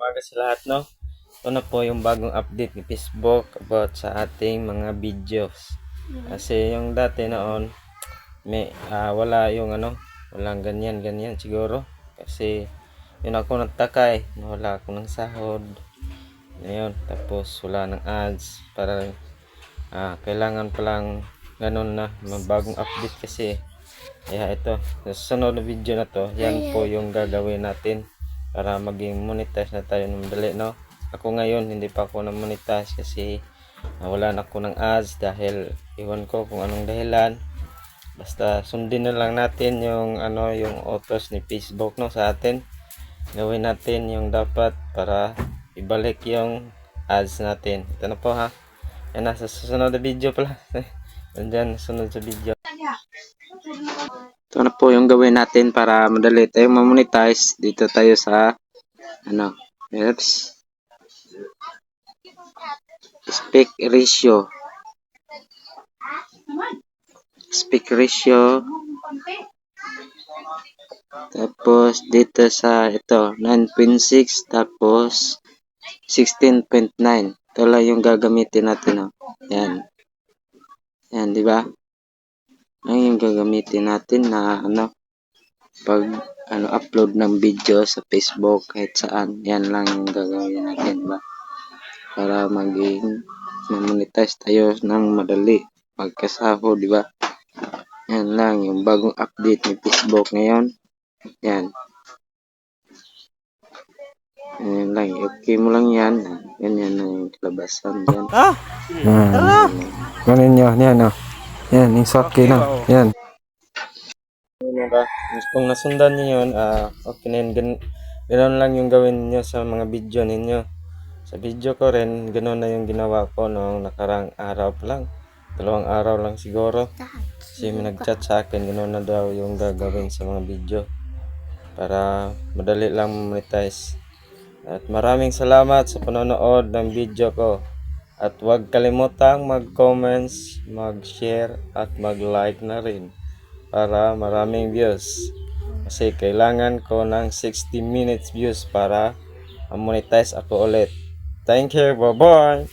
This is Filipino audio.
umaga sa lahat, no? Ito na po yung bagong update ni Facebook about sa ating mga videos. Kasi yung dati noon, may ah, wala yung ano, walang ganyan ganyan siguro. Kasi yun ako nagtaka eh, wala ako ng sahod. Ayun, tapos wala ng ads para ah, kailangan palang ganun na bagong update kasi kaya ito sa susunod na video na to yan po yung gagawin natin para maging monetize na tayo ng dali no? Ako ngayon hindi pa ako na monetize kasi ah, wala na ako ng ads dahil iwan ko kung anong dahilan. Basta sundin na lang natin yung ano yung autos ni Facebook no sa atin. Gawin natin yung dapat para ibalik yung ads natin. Ito na po ha? Yan na sa susunod na video pala. Nandyan, sunod sa video. Ito na po yung gawin natin para madali tayong mamonetize. Dito tayo sa, ano, oops. Speak ratio. Speak ratio. Tapos, dito sa, ito, 9.6. Tapos, 16.9. Ito lang yung gagamitin natin, oh. Yan. Yan, di ba? Ang yung gagamitin natin na ano pag ano upload ng video sa Facebook kahit saan. Yan lang yung gagawin natin, di ba? Para maging monetize tayo ng madali magkasaho, di ba? Yan lang yung bagong update ni Facebook ngayon. Yan. Yan lang. Okay mo lang yan. Ganyan na yung kalabasan dyan. Ah! Ah. Ganun nyo, yan o. Yan, yung socky na. Yan. Ano ba? Kung nasundan nyo yun, ah, okay na yun. Gan- Ganun lang yung gawin nyo sa mga video ninyo. Sa video ko rin, ganun na yung ginawa ko noong nakarang araw pa lang. Dalawang araw lang siguro. Kasi may nag-chat sa akin, ganun na daw yung gagawin sa mga video. Para madali lang monetize. At maraming salamat sa panonood ng video ko. At huwag kalimutang mag-comments, mag-share at mag-like na rin para maraming views. Kasi kailangan ko ng 60 minutes views para monetize ako ulit. Thank you. Bye-bye.